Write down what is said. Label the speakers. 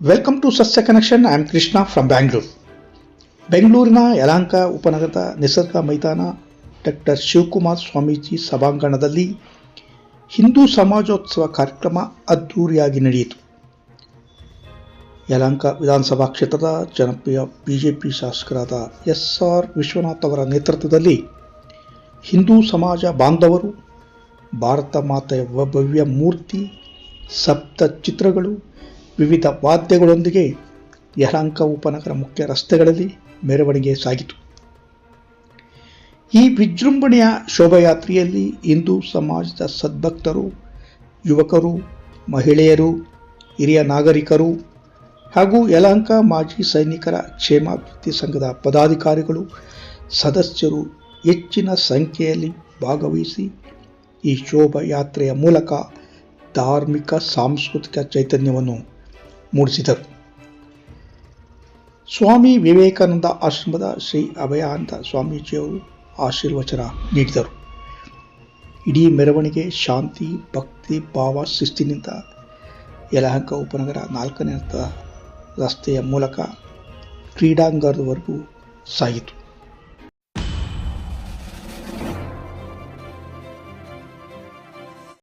Speaker 1: Welcome to Sasya connection I am Krishna from Bengaluru ಬೆಂಗಳೂರಿನ ಯಲಾಂಕ ಉಪನಗರದ ನಿಸರ್ಗ ಮೈದಾನ ಡಾಕ್ಟರ್ ಶಿವಕುಮಾರ್ ಸ್ವಾಮೀಜಿ ಸಭಾಂಗಣದಲ್ಲಿ ಹಿಂದೂ ಸಮಾಜೋತ್ಸವ ಕಾರ್ಯಕ್ರಮ ಅದ್ಧೂರಿಯಾಗಿ ನಡೆಯಿತು. ಯಲಾಂಕ ವಿಧಾನಸಭಾ ಕ್ಷೇತ್ರದ ಜನಪ್ರಿಯ ಬಿಜೆಪಿ ಶಾಸಕರಾದ ಎಸ್ ಆರ್ ವಿಶ್ವನಾಥ್ ಅವರ ನೇತೃತ್ವದಲ್ಲಿ ಹಿಂದೂ ಸಮಾಜ ಬಾಂಧವರು, ಭಾರತ ಮಾತೆಯ ಭವ್ಯ ಮೂರ್ತಿ, ಸಪ್ತ ಚಿತ್ರಗಳು ವಿವಿಧ ವಾದ್ಯಗಳೊಂದಿಗೆ ಯಲಹಂಕ ಉಪನಗರ ಮುಖ್ಯ ರಸ್ತೆಗಳಲ್ಲಿ ಮೆರವಣಿಗೆ ಸಾಗಿತು. ಈ ವಿಜೃಂಭಣೆಯ ಶೋಭಾಯಾತ್ರೆಯಲ್ಲಿ ಹಿಂದೂ ಸಮಾಜದ ಸದ್ಭಕ್ತರು, ಯುವಕರು, ಮಹಿಳೆಯರು, ಹಿರಿಯ ನಾಗರಿಕರು ಹಾಗೂ ಯಲಹಂಕ ಮಾಜಿ ಸೈನಿಕರ ಕ್ಷೇಮಾಭಿವೃದ್ಧಿ ಸಂಘದ ಪದಾಧಿಕಾರಿಗಳು, ಸದಸ್ಯರು ಹೆಚ್ಚಿನ ಸಂಖ್ಯೆಯಲ್ಲಿ ಭಾಗವಹಿಸಿ ಈ ಶೋಭಾಯಾತ್ರೆಯ ಮೂಲಕ ಧಾರ್ಮಿಕ, ಸಾಂಸ್ಕೃತಿಕ ಚೈತನ್ಯವನ್ನು ಮೂಡಿಸಿದರು. ಸ್ವಾಮಿ ವಿವೇಕಾನಂದ ಆಶ್ರಮದ ಶ್ರೀ ಅಭಯಾನಂದ ಸ್ವಾಮೀಜಿಯವರು ಆಶೀರ್ವಚನ ನೀಡಿದರು. ಇಡೀ ಮೆರವಣಿಗೆ, ಶಾಂತಿ, ಭಕ್ತಿ, ಭಾವ, ಶಿಸ್ತಿನಿಂದ ಯಲಹಂಕ ಉಪನಗರ ನಾಲ್ಕನೇ ರಸ್ತೆಯ ಮೂಲಕ ಕ್ರೀಡಾಂಗಣದವರೆಗೂ ಸಾಗಿತು.